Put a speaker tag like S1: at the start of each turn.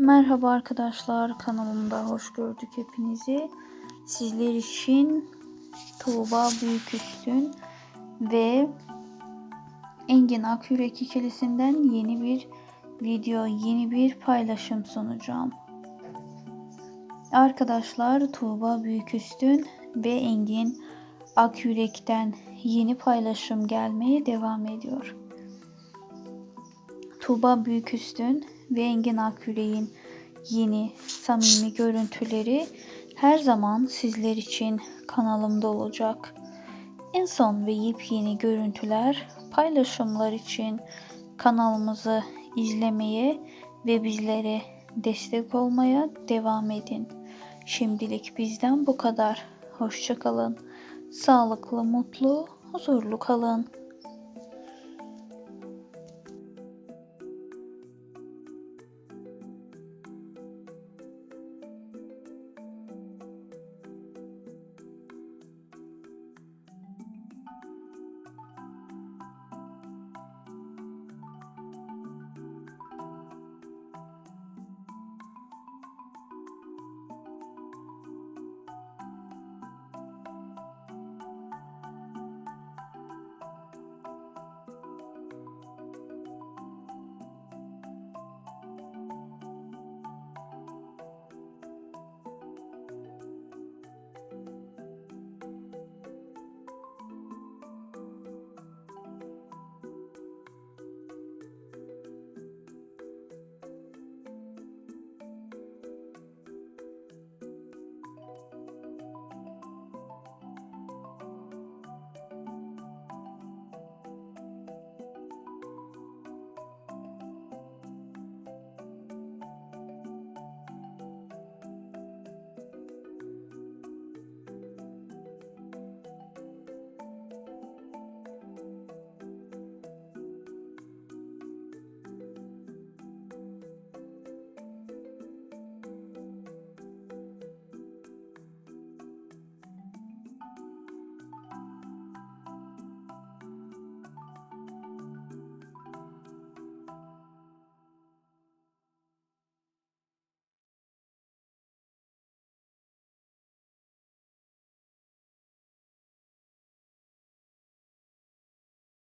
S1: Merhaba arkadaşlar kanalımda hoş gördük hepinizi. Sizler için Tuğba Büyüküstün ve Engin Akyürek ikilisinden yeni bir video, yeni bir paylaşım sunacağım. Arkadaşlar Tuğba Büyüküstün ve Engin Akyürek'ten yeni paylaşım gelmeye devam ediyor. Tuğba Büyüküstün ve Engin Akgüre'nin yeni samimi görüntüleri her zaman sizler için kanalımda olacak. En son ve yepyeni görüntüler, paylaşımlar için kanalımızı izlemeye ve bizlere destek olmaya devam edin. Şimdilik bizden bu kadar. Hoşçakalın. Sağlıklı, mutlu, huzurlu kalın.